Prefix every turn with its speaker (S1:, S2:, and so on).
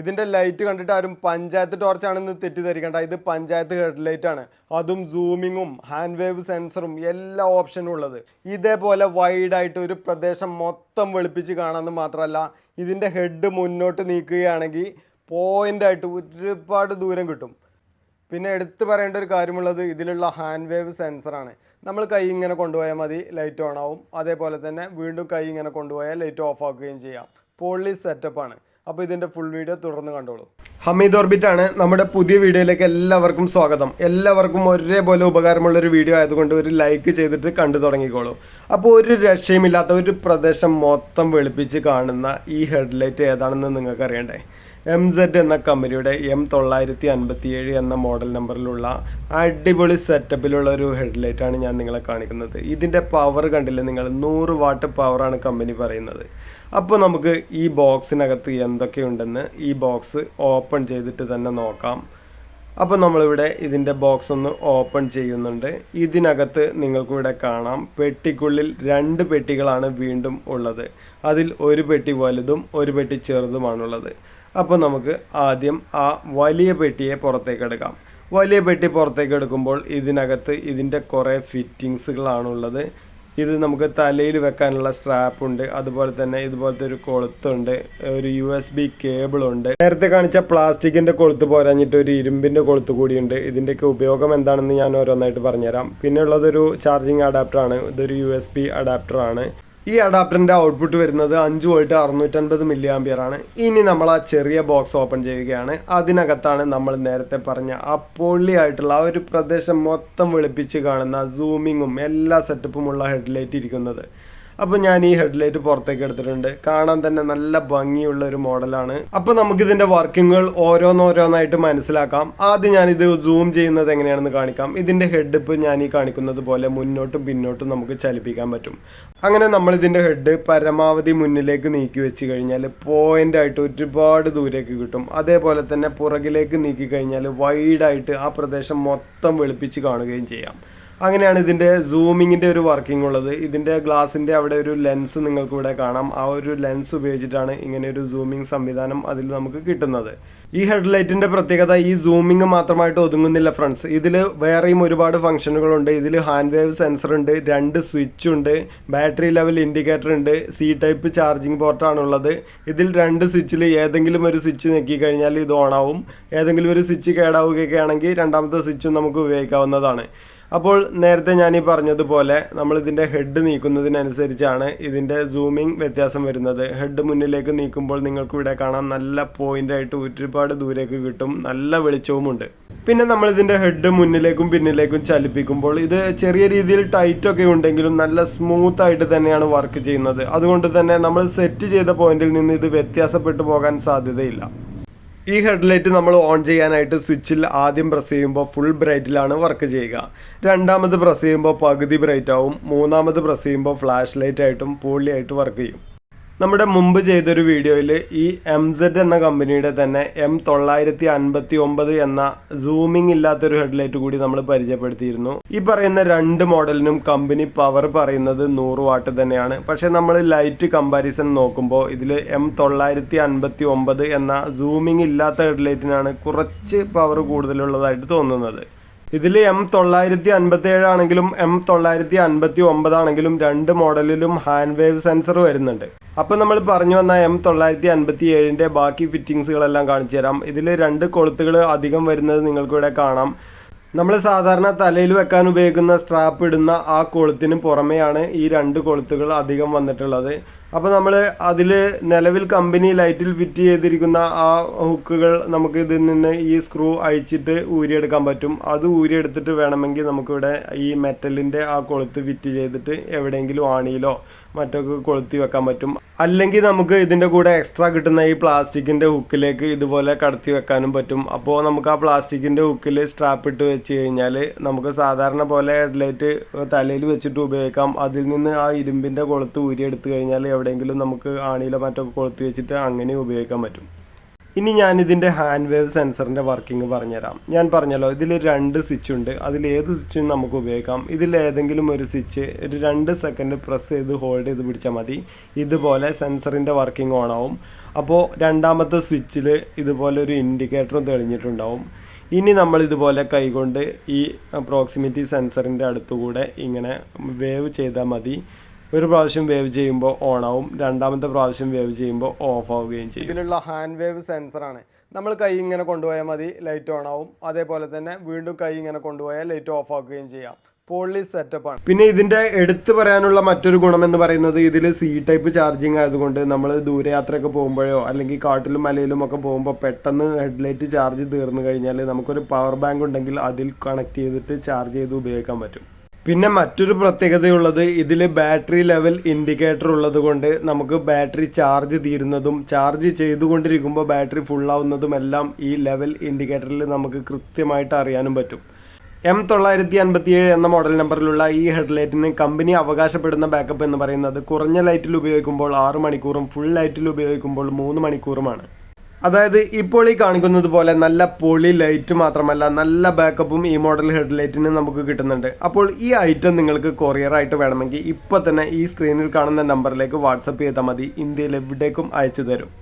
S1: ഇതിന്റെ ലൈറ്റ് കണ്ടിട്ട് ആരും പഞ്ചായത്ത് ടോർച്ചാണെന്ന് തെറ്റിദ്ധരിക്കേണ്ട. ഇത് പഞ്ചായത്ത് ഹെഡ് ലൈറ്റ് ആണ്. അതും സൂമിങ്ങും ഹാൻഡ് വേവ് സെൻസറും എല്ലാ ഓപ്ഷനും ഉള്ളത്. ഇതേപോലെ വൈഡായിട്ട് ഒരു പ്രദേശം മൊത്തം വെളുപ്പിച്ച് കാണാമെന്ന് മാത്രമല്ല ഇതിന്റെ ഹെഡ് മുന്നോട്ട് നീക്കുകയാണെങ്കിൽ പോയിന്റായിട്ട് ഒരുപാട് ദൂരം കിട്ടും. പിന്നെ എടുത്തു പറയേണ്ട ഒരു കാര്യമുള്ളത് ഇതിലുള്ള ഹാൻഡ് വേവ് സെൻസറാണ് നമ്മൾ കൈ ഇങ്ങനെ കൊണ്ടുപോയാൽ മതി ലൈറ്റ് ഓൺ ആവും. അതേപോലെ തന്നെ വീണ്ടും കൈ ഇങ്ങനെ കൊണ്ടുപോയാൽ ലൈറ്റ് ഓഫ് ആക്കുകയും ചെയ്യാം. പൊള്ളി സെറ്റപ്പാണ് അപ്പോൾ ഇതിന്റെ ഫുൾ വീഡിയോ തുടർന്ന് കണ്ടോളൂ. ഹമീദ് ഓർബിറ്റ് ആണ്. നമ്മുടെ പുതിയ വീഡിയോയിലേക്ക് എല്ലാവർക്കും സ്വാഗതം. എല്ലാവർക്കും ഒരേപോലെ ഉപകാരമുള്ള ഒരു വീഡിയോ ആയതുകൊണ്ട് ഒരു ലൈക്ക് ചെയ്തിട്ട് കണ്ടു തുടങ്ങിക്കോളൂ. അപ്പോൾ ഒരു രക്ഷയുമില്ലാത്ത ഒരു പ്രദേശം മൊത്തം വെളുപ്പിച്ച് കാണുന്ന ഈ ഹെഡ്ലൈറ്റ് ഏതാണെന്ന് നിങ്ങൾക്ക് അറിയണ്ടേ എം സെഡ് എന്ന കമ്പനിയുടെ എം തൊള്ളായിരത്തി അൻപത്തി ഏഴ് എന്ന മോഡൽ നമ്പറിലുള്ള അടിപൊളി സെറ്റപ്പിലുള്ള ഒരു ഹെഡ്ലൈറ്റാണ് ഞാൻ നിങ്ങളെ കാണിക്കുന്നത്. ഇതിന്റെ പവർ കണ്ടില്ലേ നിങ്ങൾ? നൂറ് വാട്ട് പവറാണ് കമ്പനി പറയുന്നത്. അപ്പോൾ നമുക്ക് ഈ ബോക്സിനകത്ത് എന്തൊക്കെയുണ്ടെന്ന് ഈ ബോക്സ് ഓപ്പൺ ചെയ്തിട്ട് തന്നെ നോക്കാം. അപ്പോൾ നമ്മളിവിടെ ഇതിന്റെ ബോക്സ് ഒന്ന് ഓപ്പൺ ചെയ്യുന്നുണ്ട്. ഇതിനകത്ത് നിങ്ങൾക്കിവിടെ കാണാം. പെട്ടിക്കുള്ളിൽ രണ്ട് പെട്ടികളാണ് വീണ്ടും ഉള്ളത്. അതിൽ ഒരു പെട്ടി വലുതും ഒരു പെട്ടി ചെറുതുമാണുള്ളത്. അപ്പോൾ നമുക്ക് ആദ്യം ആ വലിയ പെട്ടിയെ പുറത്തേക്ക് എടുക്കാം. വലിയ പെട്ടി പുറത്തേക്ക് എടുക്കുമ്പോൾ ഇതിനകത്ത് ഇതിന്റെ കുറേ ഫിറ്റിങ്സുകളാണുള്ളത് ഇത് നമുക്ക് തലയിൽ വെക്കാനുള്ള സ്ട്രാപ്പ് ഉണ്ട്. അതുപോലെ തന്നെ ഇതുപോലത്തെ ഒരു കൊളുത്തുണ്ട്. ഒരു യു എസ് ബി കേബിളുണ്ട് നേരത്തെ കാണിച്ച പ്ലാസ്റ്റിക്കിന്റെ കൊളുത്ത് പോരാഞ്ഞിട്ട് ഒരു ഇരുമ്പിന്റെ കൊളുത്ത് കൂടിയുണ്ട്. ഇതിന്റെയൊക്കെ ഉപയോഗം എന്താണെന്ന് ഞാൻ ഓരോന്നായിട്ട് പറഞ്ഞുതരാം. പിന്നെ ഉള്ളതൊരു ചാർജിങ് അഡാപ്റ്ററാണ് ഇതൊരു യു എസ് ബി അഡാപ്റ്റർ ആണ്. ഈ അഡാപ്റ്ററിന്റെ ഔട്ട്പുട്ട് വരുന്നത് അഞ്ച് വോൾട്ട് അറുന്നൂറ്റൻപത് മില്ലി ആണ്. ഇനി നമ്മൾ ആ ചെറിയ ബോക്സ് ഓപ്പൺ ചെയ്യുകയാണ്. അതിനകത്താണ് നമ്മൾ നേരത്തെ പറഞ്ഞ ആ പൊള്ളിയായിട്ടുള്ള ആ ഒരു പ്രദേശം മൊത്തം വെളുപ്പിച്ച് കാണുന്ന സൂമിങ്ങും എല്ലാ സെറ്റപ്പും ഉള്ള ഹെഡ്ലൈറ്റ് ഇരിക്കുന്നത്. അപ്പോൾ ഞാൻ ഈ ഹെഡ്ലൈറ്റ് പുറത്തേക്ക് എടുത്തിട്ടുണ്ട്. കാണാൻ തന്നെ നല്ല ഭംഗിയുള്ള ഒരു മോഡലാണ്. അപ്പോൾ നമുക്ക് ഇതിന്റെ വർക്കിങ്ങുകൾ ഓരോന്നോരോന്നായിട്ട് മനസ്സിലാക്കാം. ആദ്യം ഞാനിത് സൂം ചെയ്യുന്നത് എങ്ങനെയാണെന്ന് കാണിക്കാം. ഇതിന്റെ ഹെഡ് ഇപ്പോൾ ഞാൻ ഈ കാണിക്കുന്നത് പോലെ മുന്നോട്ടും പിന്നോട്ടും നമുക്ക് ചലിപ്പിക്കാൻ പറ്റും. അങ്ങനെ നമ്മൾ ഇതിന്റെ ഹെഡ് പരമാവധി മുന്നിലേക്ക് നീക്കി വെച്ച് കഴിഞ്ഞാൽ പോയിന്റ് ആയിട്ട് ഒരുപാട് ദൂരേക്ക് കിട്ടും. അതേപോലെ തന്നെ പുറകിലേക്ക് നീക്കി കഴിഞ്ഞാൽ വൈഡായിട്ട് ആ പ്രദേശം മൊത്തം വെളുപ്പിച്ച് കാണുകയും ചെയ്യാം. അങ്ങനെയാണ് ഇതിന്റെ സൂമിങ്ങിന്റെ ഒരു വർക്കിംഗ് ഉള്ളത്. ഇതിന്റെ ഗ്ലാസിന്റെ അവിടെ ഒരു ലെൻസ് നിങ്ങൾക്ക് ഇവിടെ കാണാം. ആ ഒരു ലെൻസ് ഉപയോഗിച്ചിട്ടാണ് ഇങ്ങനെ ഒരു സൂമിങ് സംവിധാനം അതിൽ നമുക്ക് കിട്ടുന്നത്. ഈ ഹെഡ്ലൈറ്റിന്റെ പ്രത്യേകത ഈ സൂമിങ് മാത്രമായിട്ട് ഒതുങ്ങുന്നില്ല ഫ്രണ്ട്സ് ഇതിൽ വേറെയും ഒരുപാട് ഫംഗ്ഷനുകളുണ്ട് ഇതിൽ ഹാൻഡ് വേവ് സെൻസർ ഉണ്ട് രണ്ട് സ്വിച്ച് ഉണ്ട് ബാറ്ററി ലെവൽ ഇൻഡിക്കേറ്റർ ഉണ്ട് സി ടൈപ്പ് ചാർജിങ് പോർട്ടാണുള്ളത് ഇതിൽ രണ്ട് സ്വിച്ചിൽ ഏതെങ്കിലും ഒരു സ്വിച്ച് ഞെക്കി കഴിഞ്ഞാൽ ഇത് ഓണാവും ഏതെങ്കിലും ഒരു സ്വിച്ച് കേടാവുകയൊക്കെ ആണെങ്കിൽ രണ്ടാമത്തെ സ്വിച്ചും നമുക്ക് ഉപയോഗിക്കാവുന്നതാണ്. അപ്പോൾ നേരത്തെ ഞാൻ ഈ പറഞ്ഞതുപോലെ നമ്മൾ ഇതിന്റെ ഹെഡ് നീക്കുന്നതിനനുസരിച്ചാണ് ഇതിന്റെ സൂമിംഗ് വ്യത്യാസം വരുന്നത്. ഹെഡ് മുന്നിലേക്ക് നീക്കുമ്പോൾ നിങ്ങൾക്ക് ഇവിടെ കാണാം നല്ല പോയിന്റ് ആയിട്ട് ഒരുപാട് ദൂരേക്ക് കിട്ടും നല്ല വെളിച്ചവുമുണ്ട്. പിന്നെ നമ്മൾ ഇതിന്റെ ഹെഡ് മുന്നിലേക്കും പിന്നിലേക്കും ചലിപ്പിക്കുമ്പോൾ ഇത് ചെറിയ രീതിയിൽ ടൈറ്റ് ഒക്കെ ഉണ്ടെങ്കിലും നല്ല സ്മൂത്ത് ആയിട്ട് തന്നെയാണ് വർക്ക് ചെയ്യുന്നത്. അതുകൊണ്ട് തന്നെ നമ്മൾ സെറ്റ് ചെയ്ത പോയിന്റിൽ നിന്ന് ഇത് വ്യത്യാസപ്പെട്ടു പോകാൻ സാധ്യതയില്ല. ഈ ഹെഡ്ലൈറ്റ് നമ്മൾ ഓൺ ചെയ്യാനായിട്ട് സ്വിച്ചിൽ ആദ്യം പ്രസ് ചെയ്യുമ്പോൾ ഫുൾ ബ്രൈറ്റിലാണ് വർക്ക് ചെയ്യുക. രണ്ടാമത് പ്രസ് ചെയ്യുമ്പോൾ പകുതി ബ്രൈറ്റ് ആവും മൂന്നാമത് പ്രസ് ചെയ്യുമ്പോൾ ഫ്ലാഷ് ലൈറ്റ് ആയിട്ടും പൂളിയായിട്ട് വർക്ക് ചെയ്യും. നമ്മുടെ മുമ്പ് ചെയ്തൊരു വീഡിയോയിൽ ഈ എം സെഡ് എന്ന കമ്പനിയുടെ തന്നെ എം തൊള്ളായിരത്തി അൻപത്തി ഒമ്പത് എന്ന സൂമിംഗ് ഇല്ലാത്തൊരു ഹെഡ്ലൈറ്റ് കൂടി നമ്മൾ പരിചയപ്പെടുത്തിയിരുന്നു. ഈ പറയുന്ന രണ്ട് മോഡലിനും കമ്പനി പവർ പറയുന്നത് നൂറ് വാട്ട് തന്നെയാണ്. പക്ഷേ നമ്മൾ ലൈറ്റ് കമ്പാരിസൺ നോക്കുമ്പോൾ ഇതിൽ എം തൊള്ളായിരത്തി അൻപത്തി ഒമ്പത് എന്ന സൂമിംഗ് ഇല്ലാത്ത ഹെഡ്ലൈറ്റിനാണ് കുറച്ച് പവർ കൂടുതലുള്ളതായിട്ട് തോന്നുന്നത്. ഇതിൽ എം തൊള്ളായിരത്തി അൻപത്തി ഏഴാണെങ്കിലും എം തൊള്ളായിരത്തി അൻപത്തി ഒമ്പതാണെങ്കിലും രണ്ട് മോഡലിലും ഹാൻഡ് വേവ് സെൻസർ വരുന്നുണ്ട്. അപ്പോൾ നമ്മൾ പറഞ്ഞു വന്ന എം തൊള്ളായിരത്തി അൻപത്തി ഏഴിന്റെ ബാക്കി ഫിറ്റിങ്സുകളെല്ലാം കാണിച്ചു തരാം. ഇതിൽ രണ്ട് കൊളുത്തുകൾ അധികം വരുന്നത് നിങ്ങൾക്കിവിടെ കാണാം. നമ്മൾ സാധാരണ തലയിൽ വെക്കാൻ ഉപയോഗിക്കുന്ന സ്ട്രാപ്പ് ഇടുന്ന ആ കൊളുത്തിന് പുറമെയാണ് ഈ രണ്ട് കൊളുത്തുകൾ അധികം വന്നിട്ടുള്ളത്. അപ്പോൾ നമ്മൾ അതിൽ നിലവിൽ കമ്പനി ലൈറ്റിൽ ഫിറ്റ് ചെയ്തിരിക്കുന്ന ആ ഹുക്കുകൾ നമുക്ക് ഇതിൽ നിന്ന് ഈ സ്ക്രൂ അഴിച്ചിട്ട് ഊരിയെടുക്കാൻ പറ്റും. അത് ഊരിയെടുത്തിട്ട് വേണമെങ്കിൽ നമുക്കിവിടെ ഈ മെറ്റലിന്റെ ആ കൊളുത്ത് ഫിറ്റ് ചെയ്തിട്ട് എവിടെയെങ്കിലും ആണിയിലോ മറ്റൊക്കെ കൊളുത്തി വെക്കാൻ പറ്റും. അല്ലെങ്കിൽ നമുക്ക് ഇതിന്റെ കൂടെ എക്സ്ട്രാ കിട്ടുന്ന ഈ പ്ലാസ്റ്റിക്കിന്റെ ഹുക്കിലേക്ക് ഇതുപോലെ കടത്തി വെക്കാനും പറ്റും. അപ്പോൾ നമുക്ക് ആ പ്ലാസ്റ്റിക്കിന്റെ ഹുക്കിൽ സ്ട്രാപ്പ് ഇട്ട് വെച്ച് കഴിഞ്ഞാൽ നമുക്ക് സാധാരണ പോലെ ഹെഡ്ലൈറ്റ് തലയിൽ വെച്ചിട്ട് ഉപയോഗിക്കാം. അതിൽ നിന്ന് ആ ഇരുമ്പിന്റെ കൊളുത്ത് ഊരിയെടുത്ത് കഴിഞ്ഞാൽ എവിടെയെങ്കിലും നമുക്ക് ആണിയിലോ മറ്റൊക്കെ കൊളുത്തി വെച്ചിട്ട് അങ്ങനെ ഉപയോഗിക്കാൻ പറ്റും. ഇനി ഞാൻ ഇതിന്റെ ഹാൻഡ് വേവ് സെൻസറിന്റെ വർക്കിംഗ് പറഞ്ഞുതരാം. ഞാൻ പറഞ്ഞല്ലോ ഇതിൽ രണ്ട് സ്വിച്ച് ഉണ്ട്. അതിൽ ഏത് സ്വിച്ചും നമുക്ക് ഉപയോഗിക്കാം. ഇതിൽ ഏതെങ്കിലും ഒരു സ്വിച്ച് ഒരു രണ്ട് സെക്കൻഡ് പ്രസ് ചെയ്ത് ഹോൾഡ് ചെയ്ത് പിടിച്ചാൽ മതി. ഇതുപോലെ സെൻസറിന്റെ വർക്കിംഗ് ഓൺ ആവും. അപ്പോൾ രണ്ടാമത്തെ സ്വിച്ചിൽ ഇതുപോലെ ഒരു ഇൻഡിക്കേറ്ററും തെളിഞ്ഞിട്ടുണ്ടാവും. ഇനി നമ്മൾ ഇതുപോലെ കൈകൊണ്ട് ഈ പ്രോക്സിമിറ്റി സെൻസറിന്റെ അടുത്തുകൂടെ ഇങ്ങനെ വേവ് ചെയ്താൽ മതി. ഒരു പ്രാവശ്യം വേവ് ചെയ്യുമ്പോൾ ഓൺ ആവും. രണ്ടാമത്തെ പ്രാവശ്യം വേവ് ചെയ്യുമ്പോൾ ഓഫ് ആവുകയും ചെയ്യും. ഇതിലുള്ള ഹാൻഡ് വേവ് സെൻസറാണ് നമ്മൾ കൈ ഇങ്ങനെ കൊണ്ടുപോയാൽ മതി ലൈറ്റ് ഓൺ ആവും. അതേപോലെ തന്നെ വീണ്ടും കൈ ഇങ്ങനെ കൊണ്ടുപോയാൽ ലൈറ്റ് ഓഫ് ആക്കുകയും ചെയ്യാം. പോളി സെറ്റപ്പ് ആണ്. പിന്നെ ഇതിന്റെ എടുത്തു പറയാനുള്ള മറ്റൊരു ഗുണം എന്ന് പറയുന്നത് ഇതിൽ സി ടൈപ്പ് ചാർജിങ് ആയതുകൊണ്ട് നമ്മൾ ദൂരയാത്രയൊക്കെ പോകുമ്പോഴോ അല്ലെങ്കിൽ കാട്ടിലും മലയിലും ഒക്കെ പോകുമ്പോൾ പെട്ടെന്ന് ഹെഡ്ലൈറ്റ് ചാർജ് തീർന്നു കഴിഞ്ഞാൽ നമുക്കൊരു പവർ ബാങ്ക് ഉണ്ടെങ്കിൽ അതിൽ കണക്ട് ചെയ്തിട്ട് ചാർജ് ചെയ്ത് ഉപയോഗിക്കാൻ പറ്റും. പിന്നെ മറ്റൊരു പ്രത്യേകതയുള്ളത് ഇതിൽ ബാറ്ററി ലെവൽ ഇൻഡിക്കേറ്റർ ഉള്ളത് കൊണ്ട് നമുക്ക് ബാറ്ററി ചാർജ് തീരുന്നതും ചാർജ് ചെയ്തുകൊണ്ടിരിക്കുമ്പോൾ ബാറ്ററി ഫുള്ളാവുന്നതും എല്ലാം ഈ ലെവൽ ഇൻഡിക്കേറ്ററിൽ നമുക്ക് കൃത്യമായിട്ട് അറിയാനും പറ്റും. എം തൊള്ളായിരത്തി അൻപത്തി ഏഴ് എന്ന മോഡൽ നമ്പറിലുള്ള ഈ ഹെഡ്ലൈറ്റിന് കമ്പനി അവകാശപ്പെടുന്ന ബാക്കപ്പ് എന്ന് പറയുന്നത് കുറഞ്ഞ ലൈറ്റിൽ ഉപയോഗിക്കുമ്പോൾ ആറ് മണിക്കൂറും ഫുൾ ലൈറ്റിൽ ഉപയോഗിക്കുമ്പോൾ മൂന്ന് മണിക്കൂറുമാണ്. അതായത് ഇപ്പോൾ ഈ കാണിക്കുന്നത് പോലെ നല്ല പൊളി ലൈറ്റ് മാത്രമല്ല നല്ല ബാക്കപ്പും ഈ മോഡൽ ഹെഡ് ലൈറ്റിന് നമുക്ക് കിട്ടുന്നുണ്ട്. അപ്പോൾ ഈ ഐറ്റം നിങ്ങൾക്ക് കൊറിയർ ആയിട്ട് വേണമെങ്കിൽ ഇപ്പോൾ തന്നെ ഈ സ്ക്രീനിൽ കാണുന്ന നമ്പറിലേക്ക് വാട്സപ്പ് ചെയ്താൽ മതി. ഇന്ത്യയിൽ എവിടേക്കും അയച്ചു തരും.